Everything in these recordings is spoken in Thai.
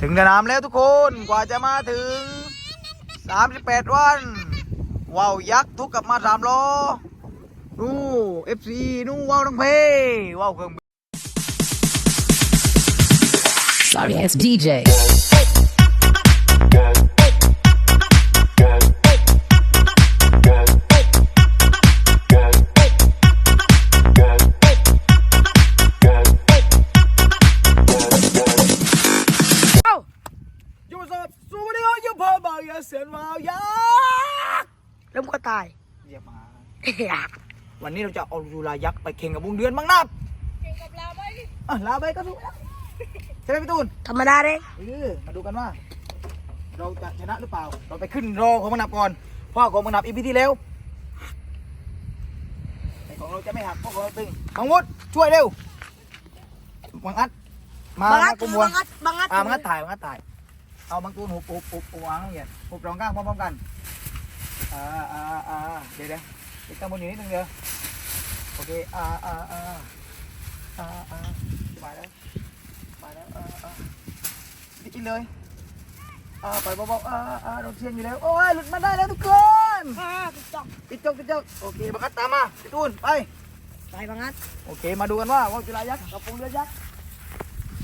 ถึงสนามแล้วทุกคนกว่าจะมาถึง 38 วันว้าวยักษ์ทุกกลับมาสามล้อนู่เอฟซีนู่ว้าวทั้งเพว้าวเครื่อง Sorry ass DJ. แล้วมันก็ตายเรียกมา วันนี้เราจะเอายูรายักษ์ไปแข่งกับวงเดือนบ้างนะแข่งกับลาใบอะลาใบก็ถูกแล้วใช่ไหมพี่ตูนธรรมดาเด้เออมาดูกันว่า เราจะชนะหรือเปล่า เราไปขึ้นรอของมันนับก่อนเพราะของมันนับอีพีที่แล้วแต่ของเราจะไม่หักเพราะของเราตึงบังวุฒช่วยเร็วบังอัดมาบังอัดกุมวัวบังอัดบังอัดอ่าบังอัดถ่ายบังอัดถ่ายเอาบางตูนหุบหุบหุบหุบวางอย่างเงี้ยหุบรองก้างพร้อมๆกัน อ่าอ่าอ่าเดี๋ยวเดี๋ยวติดตั้งบนอยู่นิดนึงเดียวโอเคอ่าอ่าอ่าอ่าอ่าสบายแล้วสบายแล้วอ่าอ่าดิกินเลยอ่าปล่อยเบาๆอ่าอ่าเราเชียงอยู่แล้วโอ้ยหลุดมาได้แล้วทุกคนอ่าถูกต้องปิดจกปิดจกโอเคบังคับตามมาพี่ตูนไปไปบังอัดโอเคมาดูกันว่าว่าวจุฬายักษ์กับปงเรือยักษ์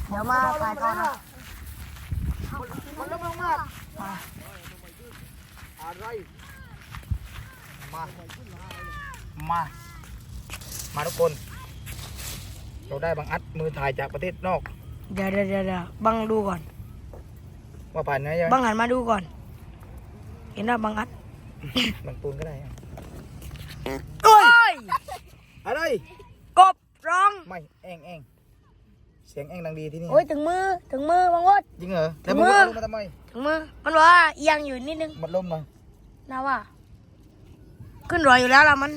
เดี๋ยวมาถ่ายก่อนนะมันเริ่มลงมากมาอะไร มา มา มาทุกคน เราได้บังอัดมือถ่ายจากประเทศนอก เดี๋ยวเดี๋ยวเดี๋ยวเดี๋ยวบังดูก่อน ว่าผ่านไหมใช่ไหมบังหันมาดูก่อน เห็นว่าบังอัดบางปูนก็ได้อะโอ้ยอะไร กบร้อง ไม่เองเองเสียงเองดังดีที่นี่ โอ้ยถึงมือถึงมือบังวัดจริงเหรอแล้วมึงมือเอาลงมาทำไมถึงมือมันบอกว่าเอียงอยู่นิดนึงหมดลมหน่อยนะว่า ขึ้นรอยอยู่แล้วล่ะมัน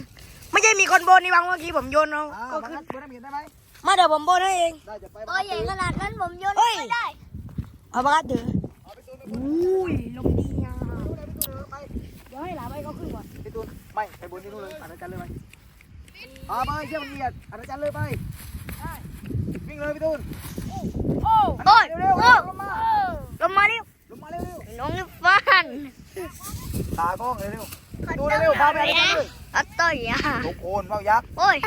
ไม่ใช่มีคนโบนนี่บังเมื่อกี้ผมโยนเอาอ่าก็บังขึ้คันบเพื่อนให้เห็นได้ไหมมาเดี๋ยวผมโบนให้เองได้จะไปตัวใหญ่ขนาดนั้นผมโยนเฮ้ยไม่ได้เอาบังอัดถือเอาไปตูนไปอุ้ยลมดีอะตูนไปเดี๋ยวให้หลาไปเขาขึ้นก่อนไปตูนไม่ไปบนที่นู่นเลยอ่านอาจารย์เลยไหมเอาไปเชื่อมันเบียดอ่านอาจารย์เลยไปวิ่งเลยพี่ตูนโอ้ยโอ้ยเร็วๆโอ้ยลงมาลงมาดิลงมาเร็วน้องฟันๆตากล้องเลยเร็ว ดูเร็วๆพาไปอาจารย์เลยอัตโต้ยาทุกคนเฝ้ายักษ์โอ้ย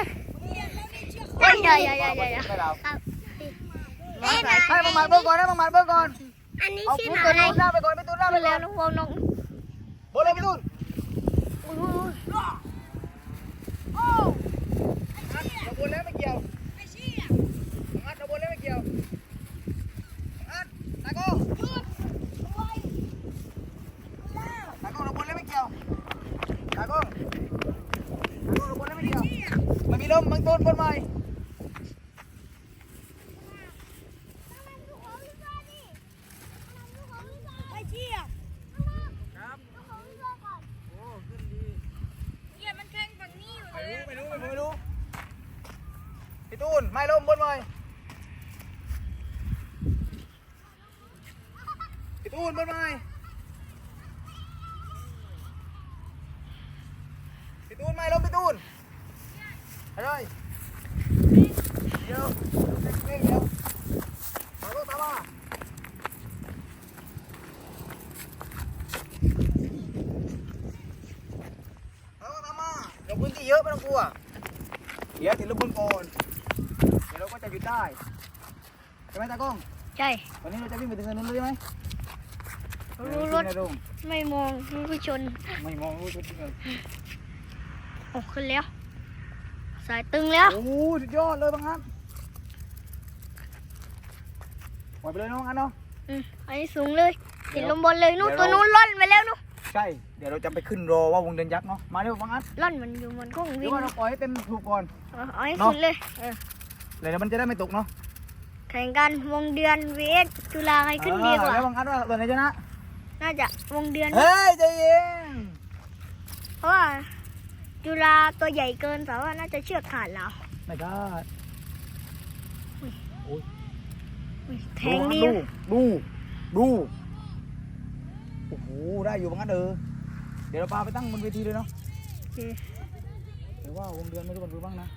โอ้ยอย่าอย่าอย่าอย่าอย่าไม่เราเอ้ยนะให้ประมาณเบิ้งก่อนให้ประมาณเบิ้งก่อนอันนี้เอาชื่อพูดไหนตัวนู้นหน้าไปก่อนไปตูนหน้าไปไปก่แล้อวนน้องวงน้องบนเลยพี่ตูนเราบนแล้วไม่เกี่ยวงัดเราบนแล้วไม่เกี่ยวงัดตากล้องตากล้องเราบนแล้วไม่เกี่ยวตากล้องตากล้องเราบนแล้วไม่เกี่ยวมันมีล มมันต้นบนใหม่ไม่เชี่ยไม่รู้ไม่รู้ไม่รู้ไม่รู้พี่ตูนไม่ลมบนใหม่พี่ตูนบนใหม่พี่ตูนไม่ลมพี่ตูนอะไร ลูกตามมาเอาลูกตามมเดี๋ยวพื้นที่เยอะไม่ต้องกลัว เดี๋ยวถึงระบุนก่อนเดี๋ยวเราก็จะหยุดได้ใช่ไหมตากล้อง ใช่ วันนี้เราจะวิ่งไปถึงถนนเลยไหมรู้รถในโรงไม่มองรู้ผู้ชน ไม่มองรู้จุดเออกขึ้นแล้ว สายตึงแล้ว โอ้โหสุดยอดเลยบางครับปล่อยไปเลยน้องอันเนาะ อืมอันนี้สูงเลยเดี๋เห็ยนวลมบนเลยนู่นเดี๋ยวตัวนู้นล่อนไปแล้วนู่นใช่ เดี๋ยวเราจะไปขึ้นรอว่าวงเดินยักษ์เนาะ มาเร็วบางอันล่อนมันอยู่มันก็หรือวิ่งว่าเราปล่อยให้เต็มถูกก่อน เอาเอาให้เนอะขึ้นเลยเออเลยเดี๋ยวมันจะได้ไม่ตกเนาะแข่งกันวงเดือนเวสจุฬาใครขึ้นดีกว่าแล้วบางอันว่าตัวไหนชนะ น่าจะวงเดือน เฮ้ยใจเย็นเพราะว่า จุฬาตัวใหญ่เกินแต่ว่าน่าจะเชือกขาดแล้วไม่ได้อุ๊ยแทดูงบางอันดีดูดูดูโอ้โหได้อยู่บางอันเออเดี๋ยวเราพาไปตั้งบนเวทีเลยเนาะโอเคหรือว่าวงเดือนไม่รู้มันรู้บ้างนะ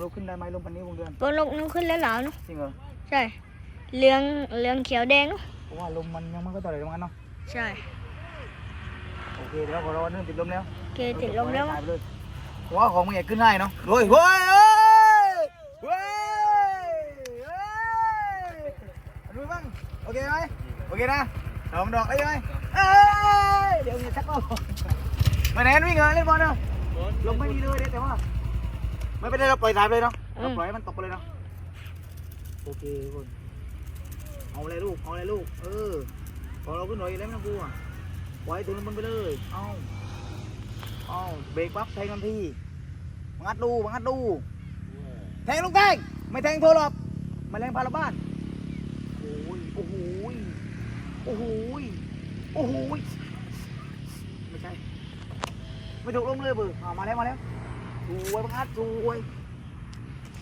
เราขึ้นได้ไหมลงปันนี้วงเดือนบนลงนู้นขึ้นแล้วเหรอนู่นจริงเหรอใช่เหลืองเหลืองเขียวแดงนู่นโอ้ราะว่าลมมันยังไม่ค่อยต่อเลยตรงนั้นเนาะใช่โอเคเดี๋ยวพอเราเริ่มติดลมแล้วโอเคติดลมแล้วถ่ายไปเลย ผมว่าของมึงอยากขึ้นให้เนาะเฮ้ยเฮ้ยเฮ้ยเฮ้ยเฮ้ยดูบ้างโอเคไหมโอเคนะดอกดอกได้ไหมเอ้ยเดี๋ยวมีชักโลกมาไหนวิ่งเหรอเล่นบอลเนาะลมไม่ดีเลยเดี๋ยวแต่ว่าไม่เป็นไรเราปล่อยสายไปเลยเนาะเราปล่อยให้มันตกไปเลยเนาะโอเคทุกคนเอาเลยลูกเอาเลยลูกเออพอเราขึ้นหน่อยแล้วไม่ต้องกลัวปล่อยตัวลงบนไปเลยเอา อ้าวเบรกปั๊บแทงทันทีบังคัดดูบังคัดดู แทงลูกแทงไม่แทงโทรหรอกแมาแรงพาเราบ้านโอ้ยโอ้โหยโอ้โหยโอ้โหยไม่ใช่ ไม่ถูกลงเลยเบอร์อ่ามาแล้วมาแล้วสวยบังคัดสวย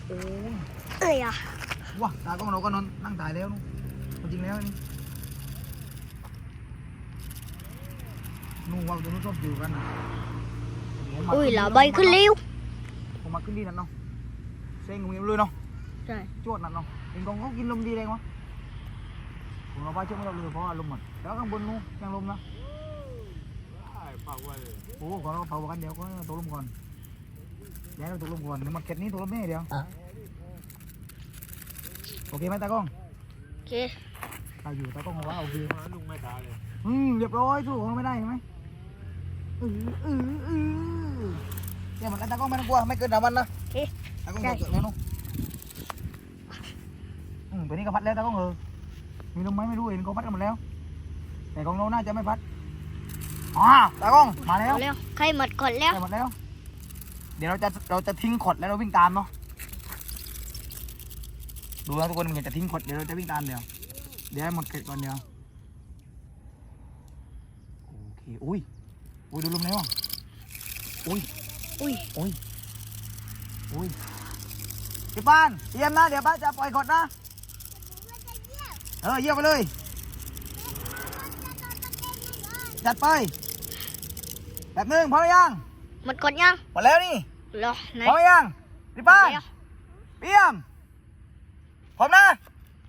โอ้ยเอ้ยอะว้าตากล้องเราก็นอนนั่งถ่ายแล้วนู่นจริงแล้วนี่นู่นว่าตัวนู้นชอบอยู่กันนะผมมา อุ้ยขึ้นละนี่ใบขึ้นเร็วผมมาขึ้นดีนั่นเนาะเซ็งงูเลยเนาะใช่จวดนั่นเนาะเห็นกองเขากินลมดีเลยวะผมเอาไปเชื่อมเราเลยเพราะว่าลมหมดแล้วข้างบนนู้นยังลมนะโอ้ขอเราเผากันเดี๋ยวก็ตกลมก่อนเดี๋ยวเราตกลมก่อนเดี๋ยวมาเข็ดนี้ตกลมแม่เดี๋ยวโอเคไหมตากล้องโอเคตาอยู่ตากล้องบอกว่าโอเคลุงไม่ตาเลยอืมเรียบร้อยสู้ของเราไม่ได้เห็นไหมเออเออเออ เดี๋ยวเหมือนกันตากล้องไม่ต้องกลัวไม่เกินสามวันนะโอเคตากล้องเกิดแล้วนู้นอืมตัวนี้ก็พัดแล้วตากล้องเออมีลมไหมไม่รู้เห็นเขาพัดกันหมดแล้ว แต่ของเราน่าจะไม่พัดอ๋อตากล้องมาแล้วเอาแล้วใครหมดก่อนแล้ว ได้หมดแล้ว เดี๋ยวเราจะเราจะทิ้งขดแล้วเราวิ่งตามเนาะดูนะทุกคนมันจะทิ้งขดเดี๋ยวเราจะวิ่งตามเดี๋ยวเดี๋ยวให้หมดเกล็ดก่อนเดี๋ยวโอเคอุ้ยอุ้ยดูลมแล้ว อะอุ้ย อุ้ย อุ้ย อุ้ยพี่ป้านเตรียมนะ เดี๋ยวป้าจะปล่อยขดนะ เออเยี่ยมไปเลย จัดไป แบบหนึ่งพร้อมหรือยัง หมดก่อนยัง หมดแล้วนี่รอไหนพร้อมหรือยังพี่ป้านเดี๋ยวเตรียมพร้อมนะ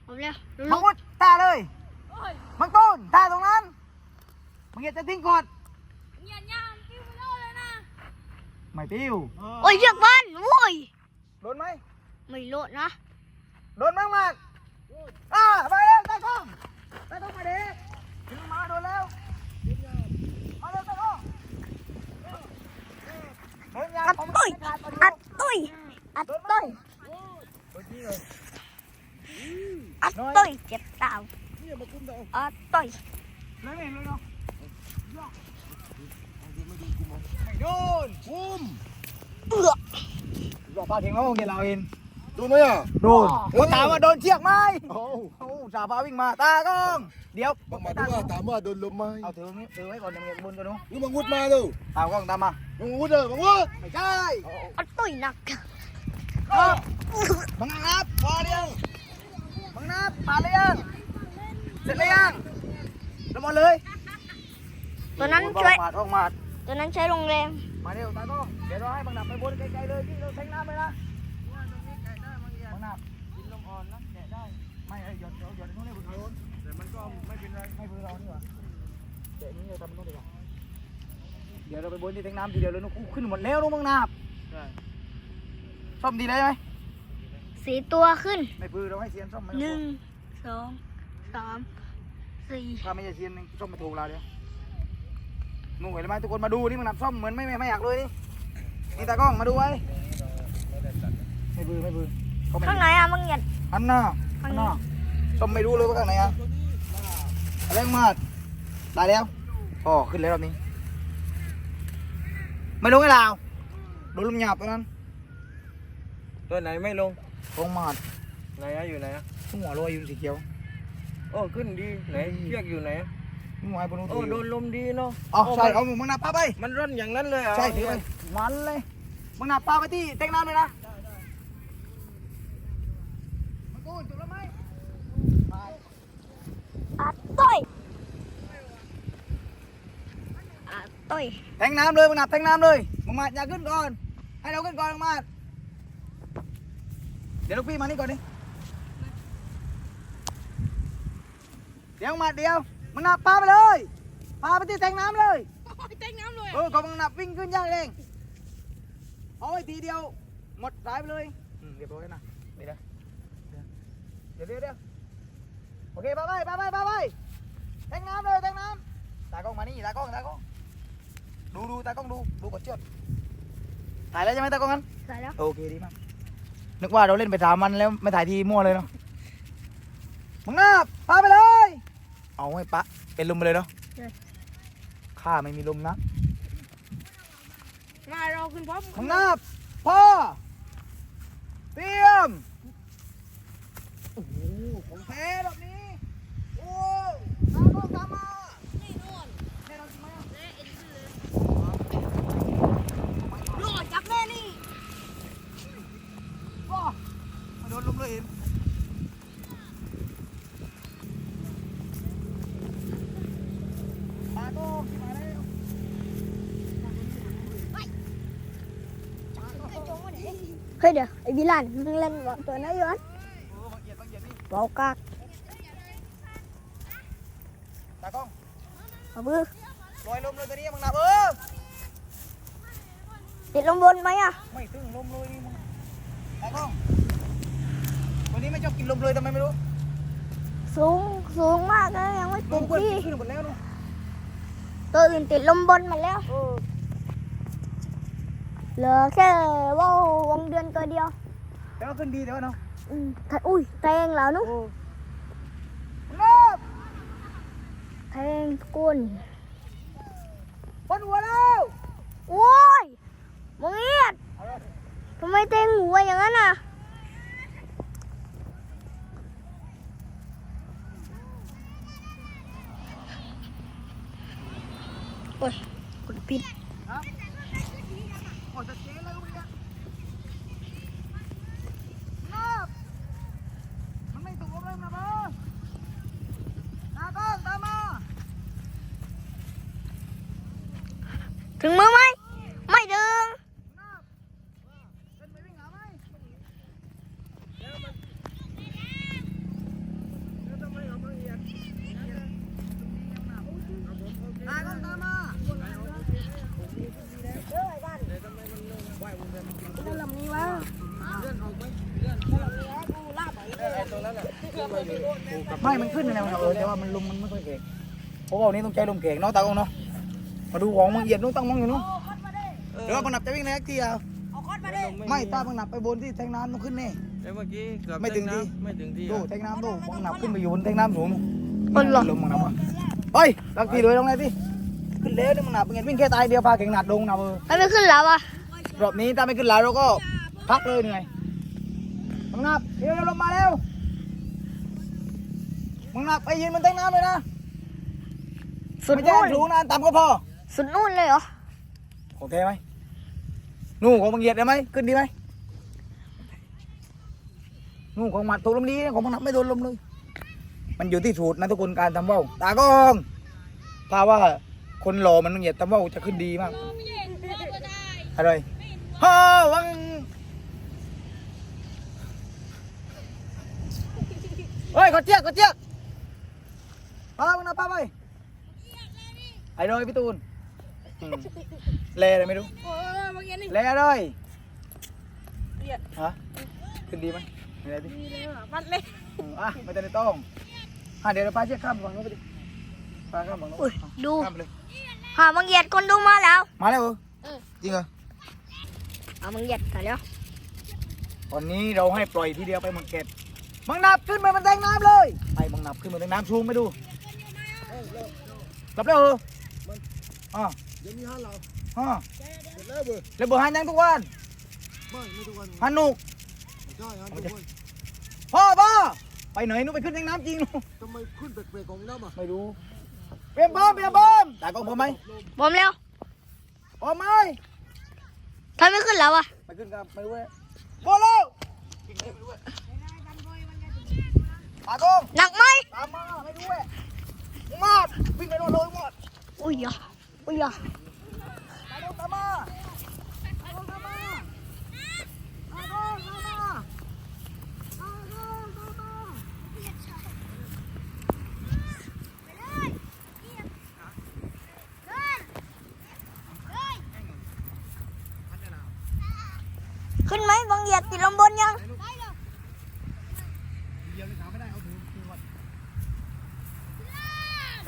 ผมแล้วมัลุงกคุดตาเลยมังต้นตาตรงนั้นมึงอยากจะทิ้งกดไม่ปิ้วโอ้ยเชือกบ้านโอ้ยโดนไหมไม่โลดนะโดนมากมากอ่าไปแล้วตากล้องตากล้องมาเด็กถึงมาโดนแล้วมาเร็วตากล้องเดินยา อัดผมตุ้ยอัดตุ้ยอัดตุ้ยโดนที่เลยอัดตุ้ยเจ็บเต่าอัดตุ้ยเลยไม่เห็นเลยเนาะ ไม่โดนคุ้มเอือบอกปลาเข็งเขาคงเห็นเราเองดูไหมอะโดนเขาถามว่าโดนเชือกไหมโอ้โอ้สาพาวิ่งมาตากล้อง เดี๋ยวบังมาดูว่าถามว่าโดนลมไหมเอาถือนี่ถือไว้ก่อนเดี๋ยวมึงจะบนกันนู้นนี่บังวุดมาดูตากล้องตามมาบังวุดเด้อบังวุดไม่ใช่อัดตุ้ยหนักครับบังนับพอหรือยังบังนับมาหรือยังเสร็จหรือยังลงมาเลยตัวนั้นช่วยออกมาออกมา ตัวนั้นใช้โรงแรม มาเร็วตากล้องเดี๋ยวเราให้บังนับไปบนไกลๆเลยที่เราแทงน้ำไปนะบังนับกินลมอ่อนนะแกะได้ ไม่เอ้ยหยดหยดหยดนู้นเลยบนเขาแต่มันก็ไม่เป็นไรไม่เป็นไรนี่หว่าแกะนี้เราทำมันต้องดีกว่าเดี๋ยวเราไปบนที่แทงน้ำทีเดียวเลยนุ๊กขึ้นหมดแล้วนุ๊กบังนับซ่อมดีเลยไหมสีตัวขึ้นไม่ปืนเราให้เซียนซ่อมไหมหนึ่งสองสามสี่ถ้าไม่ใช่เซียนนี่ซ่อมไม่ถูกเราเดี๋ยว นู่นเห็นไหมทุกคนมาดูนี่มันนับซ่อมเหมือนไม่ไม่ไม่อยากเลยนี่นี่ตากล้องมาดูไว้ไม่ปืนไม่ปืนเขาไม่ข้างไหนอะมึงเหยียดอันหน้าข้าอังนในหน้าซ่อมไม่รู้เลยว่าข้างไหนอะอะไรมาได้แล้วอ๋อขึ้นแล้วรอบนี้ ไม่ลงไอ้ลาวโดนลมหยาบตรงนั้น ตัวไหนไม่ลงตรงมาดไหนอะอยู่ไหนอะทุ่งหัวลอยอยู่สีเขียวโอ้ขึ้นดีไหนเชือกอยู่ไหน อะทุ่งหัวไอ้บนนู้นโอ้โดนลมดีเนาะอ๋อโใช่มันเอามึงนับป้าไป มันร่อนอย่างนั้นเลยเหรอะใช่ถือไปมันเลยมึงหนับปลาไปที่เต็งน้ำเลยนะมันกูจบแล้วไหมอัดตุ้ยอัดตุ้ยแทงน้ำเลยมึงหนับแทงน้ำเลยมึงมาอย่าขึ้นก่อน ให้เราขึ้นก่อนมึงมาเดี๋ยวลูกพี่มานี่ก่อนดิเดี๋ยวมาเดียว มึงนับปลาไปเลยปลาไปที่แทงน้ำเลยเต้นน้ำเลยเออก็มึงนับวิ่งขึ้นยากเองเอาไว้ทีเดียวหมดสายไปเลยอืมเรียบร้อยนะเดี๋ยวนะเดี๋ยวเดี๋ยวเดี๋ยวโอเคไปไปไปไปไปไปแทงน้ำเลยแทงน้ำตากล้องมานี่ตากล้องตากล้องดูดูตากล้องดูดูกดเชือกถ่ายแล้วใช่ไหมตากล้องนั้น ใส่แล้วโอเคดีมาก นึกว่าเราเล่นไปสามวันแล้วไม่ถ่ายทีมั่วเลยเนาะมึงหน้าปาไปเลย เอาให้ปะ เป็นลมไปเลยเนาะข้าไม่มีลมนะ มาเราขึ้นพร้อมมึงหน้าพ่อ เตรียม โอ้โห ของแท้แบบนี้ โอ้ตามมาตามมาแน่นอนจริงไหมอะ โลดจับแน่นี่ ว้ามาโดนลมเลยเห็นปาโต้มาแล้ว เฮ้ยเดี๋ยวไอ้วิลันมึงเล่นบอกตัวน้อยย้อนเออบางเอียดบางเอียดนี่บอกกากตากล้องเอามือลอยลมเลยตัวนี้มึงนับเออติดลงบนไหมอะไม่ถึงลมเลยนี่มึงตากล้องวันนี้ไม่ชอบกินลมเลยทำไมไม่รู้สูงสูงมากนะยังไม่ลติมดเพื่อนที่ขึ้นหมดแล้วเนาะตัวอื่นติดลมบนหมาแล้ว เออเหลือแค่ว่าววงเดือนตัวเดียวแต่ว่าขึ้นดีแต่ว่าเนาะอืมถ้าอุ้ยแทงแล้วนุ๊กโอ้มึงนับแทงกุนบนหัวแล้วโอ้ยมึงเอียดทำไมแทงหัวอย่างนั้นอะโอ้ยกดผิด โอ้จะเจ๊แล้วมึงเนี่ยนับมันไม่ถูกลมเลยนะเบอร์ตากล้องตามมา ถึงมือไหมดึง นับเล่นไปวิ่งหาไหม ตากล้องตามมา ลำนี้วะ ไม่มันขึ้นอะไรมันเออแต่ว่ามันลมมันไม่ค่อยเก่งเพราะว่าวันนี้ต้องใช้ลมเก่งเนาะตากล้องเนาะมาดูของมึงเหยียดนู้นต้องมองอยู่นู้นเดี๋ยวมึงนับจะวิ่งในแอคทีอะเอาคอดมาดิไม่ตามึงนับไปบนที่แทงน้ำต้องขึ้นแน่เอ้ยเมื่อกี้เกือบไม่ถึงที่ไม่ถึงที่ดูอะแทงน้ำดูมึงนับขึ้นไปอยู่บนแทงน้ำสูงคนหรอลมมึงนับอะเฮ้ยลักทีเลยตรงไหนพี่ขึ้นแล้วนี่มึงนับมึงเห็นวิ่งแค่ตายเดียวพาเก่งหนัดลงนับเออมันไม่ขึ้นแล้วอะรอบนี้ถ้าไม่ขึ้นแล้วเราก็พักเลยเหนื่อยมึงนับเดี๋ยวลงมาแล้ว มึงนับไปยืนบนแทงน้ำเลยนะสุดไม่ใช่นู่นสูงนะต่ำก็พอ สุดนู่นเลยเหรอของแท้ไหมนู่นของมึงเหยียดได้ไหมขึ้นดีไหมนู่นของหมัดถูกลมดีนะของมึงนับไม่โดนลมเลย มันอยู่ที่สูตรนะทุกคนการทำว่าวตากล้องถ้าว่าคนหล่อมันเหยียดทำว่าวจะขึ้นดีมากอะไรฮ่าวังเฮ้ยกดเจี๊ยกกดเจี๊ยก ป้ามึงนะป้าไปไอ้ดอยพี่ตูนอืมแลอะไรไม่รู้โอ้ยบางอย่างนี่แลอะไรเลียดฮะขึ้นดีไหมไม่ได้ดิดีเลยอะมันเลยอืมอะไม่ได้ต้องอะเดี๋ยวเราป้าเชือกข้ามฝั่งนู้นไปดิป้าข้ามฝั่งนู้นอุ้ยดู ข้ามไปเลยหามังเหยียดคนดูมาแล้วมาแล้วเหรอจริงเหรอ หามังเหยียดกันแล้ววันนี้เราให้ปล่อยทีเดียวไปหมดเก็บมังนับขึ้นไปมันแทงน้ำเลย ไปมังนับขึ้นมาแทงน้ำชูงไปดู กลับแล้วเหรออ๋อเดี๋ยวมีห้าเราอ๋อเสร็จแล้วเบอร์แล้วเบอร์หันยังทุกวันไม่ไม่ทุกวันหันหนุกไม่ใช่ฮะทุกวัน พ่อพ่อไปไหนนู้นไปขึ้นแทงน้ำจริงลูกทำไมขึ้นแปลกๆของน้ำอะไม่รู้เปลี่ยนพร้อมเปลี่ยนพร้อมแต่กล้องพร้อมไหมบอมแล้วพร้อมไหมถ้าไม่ขึ้นแล้วอะไปขึ้นครับไม่รู้เว้ยพอแล้วตากล้องหนักไหมตามมาไม่รู้เว้ย มอดวิ่งไปโน่นเลยมอดอุ้ยอะอุ้ยอะตากล้องตามมาตากล้องตามมาตากล้องตามมาตากล้องตามมา เหยียดติดลมบนยัง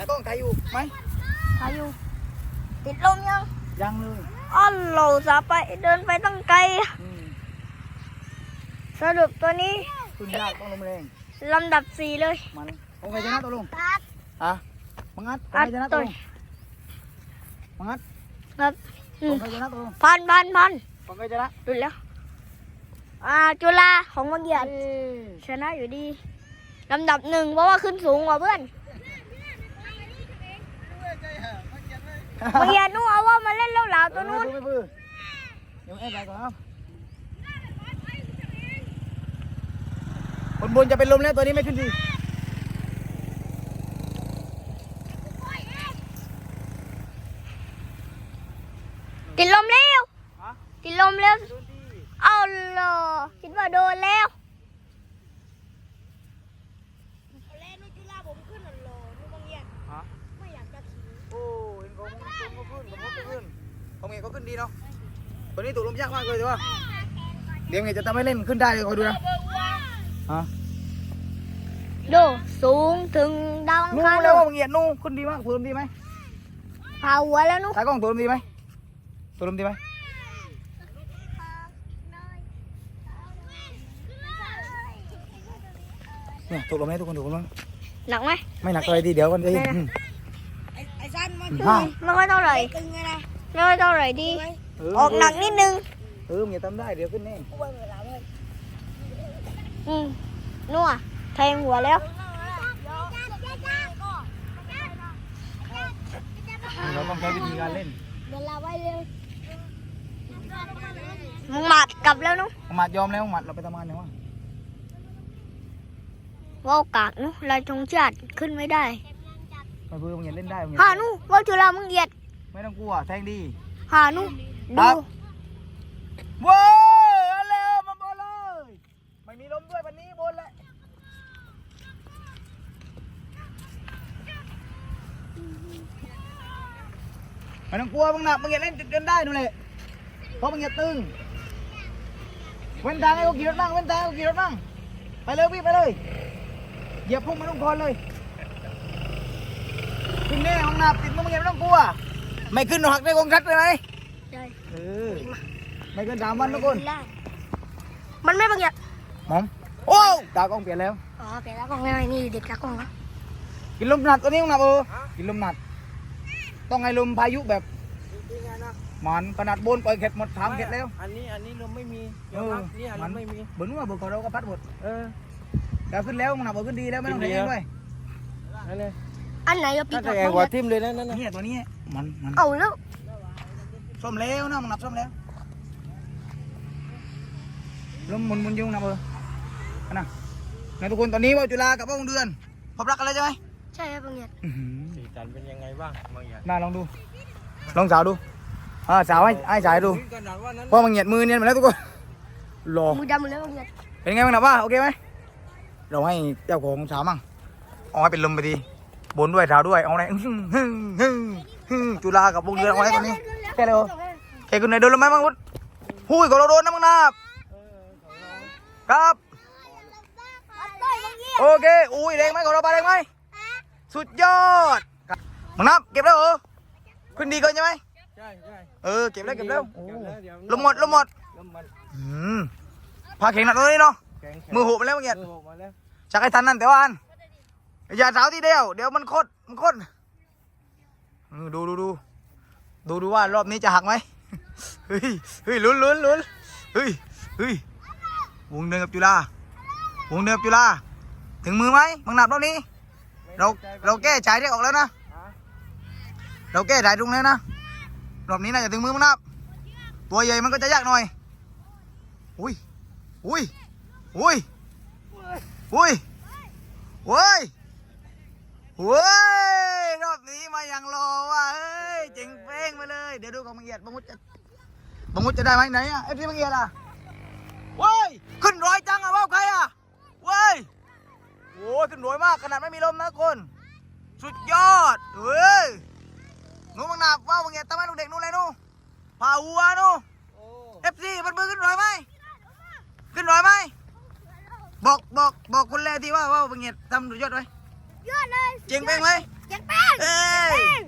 แต่ต้องใครอยู่ไหมพายุติดลมยังยังเลยอ้อนโหลสาไปเดินไปตั้งไกล อืมสรุปตัวนี้ขึ้นยากต้องลมแรงลำดับสี่เลย มันของใครชนะตัวลุงตัดอะมังงัดของอัใคดรชนะตัตัววลุงมังงัดครับอืขอมงใครชนะตัวลุงพันพันพันของใครชนะดุดแล้ว อ่า จุฬาของมังเหยียดชนะอยู่ดีลำดับหนึ่งเพราะว่าขึ้นสูงกว่าเพื่อน มังเหยียดนู้นเอาว่ามาเล่นแล้วหลาวตัวนู้นไม่พื้นเดี๋ยวแอบไปก่อนครับบนบนจะเป็นลมแล้วตัวนี้ไม่ขึ้นดีติดลมแล้วติดลมแล้วเอาเหรอคิดว่าโดนแล้วเล่นจุฬาผมขึ้นหรอนูบางเหยียด ฮะ ไม่อยากจะขี่ โอ้เห็นของของเขาขึ้นของเขาก็ขึ้นของเมียเขาขึ้นดีเนาะตัว นี้ถูกลมยากมากเลยแต่ว่าเดี๋ยวเมียจะทำให้เล่นขึ้นได้เลยคอยดูนะฮะดูสูงถึงดาวอังนู่คารแล้วว่าเงียดนู่ขึ้นดีมากถูกลมดีไหมพาหัวแล้วนุ๊กตากล้องถูกลมดีไหมถูกลมดีไหมเนี่ยถูกลมไหมทุกคนถูกลมไหมหนักไหมไม่หนักเลยทีเดียวกันเลยอืมไอ้สั้นมันห้าไม่ค่อยเท่าไหร่ตึงไงนะไม่ค่อยเท่าไหร่ดีเออกหนักนิดนึง เออเมียทำได้เดี๋ยวขึ้นแน่อืมนัวแทงหัวแล้ว เราต้องใช้วิธีการเล่นมึงหมัดกลับแล้วนุ๊กหมัดยอมแล้วหมัดเราไปทำงานเนี่ยวะว่าวกากนุ๊กลายธงชาติขึ้นไม่ได้ไม่เพื่อมึงอย่าเล่นได้มึงหานุ๊กว่าวจุฬามึงเหยียดไม่ต้องกลัวแทงดีหานุ๊ก ครัดูบว้าวเอาเร็วมาบอลเลยไม่มีลมด้วยวันนี้บนเลยไม่ต้องกลัวมึงหนักมึงอย่าเล่นจุดเดินได้นู่นแหละเพราะมึงอย่าตึงเว้นทางให้เขาขี่รถนั่งเว้นทางให้เขาขี่รถนั่งไปเลยพี่ไปเลยเหยียบพุ่งมาลงคอนเลยขึ้นแน่ห้องหนับติดมึงอย่าไม่ต้องกลัวไม่ขึ้นหักได้กองทัดเลยไหมใช่ เออไม่เกินสามวันทุกคนมันไม่บางเหยียดหมอมโอ้ตากล้องเปลี่ยนแล้วอ๋อเปลี่ยนแล้วกล้องไม่นี่เด็กตากล้องเหรอกินลมหนัดตัวนี้ต้องหนักเออกินลมหนัด ต้องให้ลมพายุแบบมันขนาดบนปล่อยเข็ดหมดถามเข็ดแล้ว อันนี้อันนี้ลมไม่มีเอยอมอรับนี่อันมันี้ไม่มีเบิร์นว่าเบิร์นของเราก็พัดหมดเออแต่ขึ้นแล้วมันหนักเบิร์นขึ้นดีแล้วไม่ต้องขึ้แทนงดีเองด้วยนั่นเลยอันไหนก็ปิน่าดจะออกใหญ่บางกว่าเหยียดทิมเลยนะนั่นน่ะเนี่ยตัวนี้มันมันเอาแล้ว ส้มแล้วนะมันหนับส้มแล้วลมหมุนหมุนยุงหนับเอออันนะในทุกคนตอนนี้ว่าจุฬากับว่าวงเดือนพบรักกันแล้วใช่ไหมใช่ครับบางเหยียดอื้อหือสีสันเป็นยังไงบ้างบางอย่างน่าลองดู ลองสาวดูอ่าสาวให้ให้สายดูขนาดว่านั้นเพราะมันเหยียดมือเนี่ยมาแล้วทุกคนรอมือดำหมดแล้วบางเหยียดเป็นไงบ้างนะว่าโอเคไหมเราให้เจ้าของสาวมั่งเอาให้เป็นลมไปดีบนด้วยสาวด้วยเอาไหนอื้อหือหือหือหือจุฬากับวงเดือนเอาไว้คนนี้ แค่เลยเหรอแค่คนไหนโดนลมไหมบ้างพุทธหุ้ยของเราโดนนะมึงนาบครับ โอเค อุ้ยแรงไหมของเราปลาแรงไหมสุดยอดมึงนับเก็บแล้วเหรอขึ้นดีเกินใช่ไหมใช่ใช่เออเก็บแล้วเก็บแล้วโอ้เก็บแล้มหมดลมหมดอืมพาเข่งหนักเลยเนาะมือหุบไปแล้วเมื่อกี้มือหกมาแล้วชักให้ทันนั่นแต่ว่าอันอย่าสาวทีเดียวเดี๋ยวมันโคตรมันโคตรดูดูดู ดูดูว่ารอบนี้จะหักไหมเฮ้ยเฮ้ยลุ้นลุ้นลุ้นเฮ้ยเฮ้ยวงเดินกับจุฬาวงเดินกับจุฬาถึงมือไหมมังนับรอบนี้ เราเราแก้ฉายได้ออกแล้วนะ เราแก้ฉายตรงนี้นะรอบนี้น่าจะถึงมือมังนับ ตัวใหญ่มันก็จะยากหน่อยอุ้ยอุ้ยอุ้ยอุ้ยเว้ยเว้ย รอบนี้มาอย่างรอว่ะเอ้ยจิงเป้งไปเลย เดี๋ยวดูของบังเอียดบางมุดจะบางมุดจะได้ไหมไหนอะไอ้ที่บังเอียดอะเว้ยขึ้นร้อยจังอะว่าใครอะเว้ยโอ้ยขึ้นร้อยมากขนาดไม่มีลมนะคน สุดยอดเฮ้ยหนูบังนาบว่าบังเอียดตามมาลูกเด็กนู่นเลยนู่นพาหัวนู่นเอฟซีมันมือขึ้นร้อยไหมขึ้นร้อยไหมบอกบอกบอกคนแรกที่ว่าว่าบังเอียดทำสุดยอดไหมยอดเลยเจิงเป้งไหม ยังแป้งยังยแป้ง